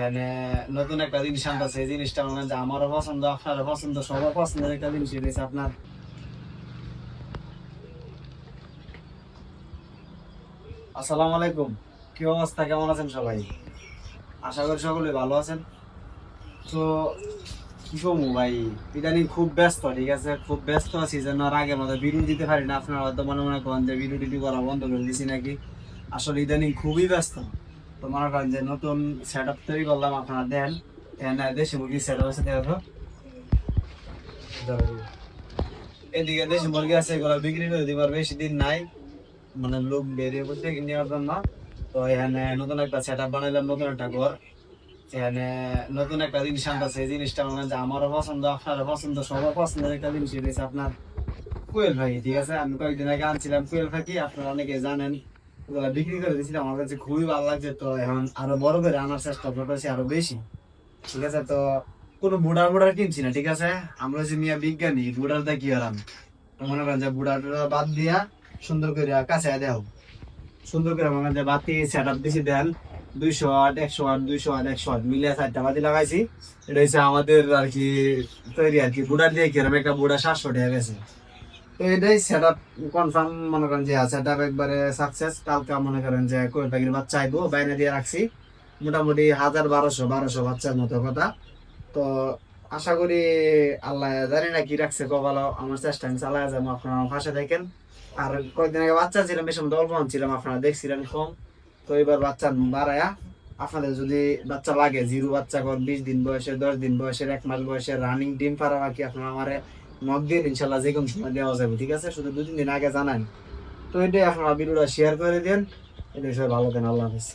এখানে নতুন একটা জিনিস আনতেছে, এই জিনিসটা মনে হয় যে আমারও পছন্দ, আপনারও পছন্দ, সবার পছন্দের একটা জিনিস হচ্ছে আপনার। আসসালামু আলাইকুম। কি অবস্থা? কেমন আছেন সবাই? আশা করি সকলে ভালো আছেন। তো কি কমু ভাই? ইদানিং খুব ব্যস্ত, ঠিক আছে? খুব ব্যস্ত আছি, যেন আর আগের মতো ভিডিও দিতে পারি না। আপনারা হয়তো মনে মনে করেন যে ভিডিও টিডিও করা বন্ধ করে দিছি নাকি? আসলে ইদানিং খুবই ব্যস্ত। তো মনে করেন যে নতুন সেট আপ তৈরি করলাম, আপনারা দেন। দেশি মুরগি সেট হয়েছে দেখো এদিকে দেশি মুরগি আছে, এগুলো বিক্রি করে দিবার বেশি দিন নাই। মানে লোক বেরিয়ে পড়ছে নেওয়ার জন্য। তো এখানে নতুন একটা সেট আপ বানাইলাম, নতুন একটা ঘর। এখানে নতুন একটা জিনিস আনতেছে, এই জিনিসটা মনে যে আমারও পছন্দ, আপনারও পছন্দ, সবার পছন্দের একটা জিনিস হচ্ছে আপনার কুয়েল পাখি ঠিক আছে? আমি কয়েকদিন আগে আনছিলাম, কুয়েল পাখি আপনারা অনেকে জানেন। বিক্রি করে দিয়েছিলাম, আমার কাছে খুবই ভালো লাগছে। তো এখন আরও বড় করে আনার চেষ্টা করতেছি আরও বেশি। ঠিক আছে, তো কোনো বুড়ার বুড়ার কিনছি না, ঠিক আছে? আমরা হচ্ছে মিয়া বিজ্ঞানী বুড়ার দা কি হলাম মনে করেন যে বুড়ার বাদ দিয়া সুন্দর করে কাছে দেও। সুন্দর করে করেন যে বাতি সেট আপ দিছি, দেন দুইশো আট, একশো আট, দুইশো আট, একশো আট মিলিয়ে চারটা বাতি লাগাইছি। এটা হচ্ছে আমাদের আর কি তৈরি আর কি, বুড়ার দিয়ে কিরম একটা বুড়া সাতশো টাকা গেছে। তো এটাই সেট আপ কনফার্ম মনে করেন যে সেট আপ একবারে সাকসেস কালকে মনে করেন যে কই পাখির বাচ্চা আইবো, বাইরে দিয়ে রাখছি। মোটামুটি হাজার বারোশো বারোশো বাচ্চার মতো কথা। তো আশা করি আল্লাহ জানি না কি রাখছে কপালো, আমার চেষ্টা আমি চালাই যাব। আপনারা আমার পাশে থাকেন। আর কয়েকদিন আগে বাচ্চা ছিলাম, বেশ অল্প ছিলাম আপনারা দেখছিলেন কম। তো এবার বাচ্চা বাড়ায়া, আপনাদের যদি বাচ্চা লাগে, জিরো বাচ্চা কর, বিশ দিন বয়সের, দশ দিন বয়সের, এক মাস বয়সের রানিং ডিম পারা বাকি আপনারা আমার নক দিন ইনশাল্লাহ যে কোনো সময় দেওয়া যাবে, ঠিক আছে? শুধু দু তিন দিন আগে জানান। তো এটাই আপনারা ভিডিওটা শেয়ার করে দেন। এটাই সবাই ভালো দেন আল্লাহ হাফিজ।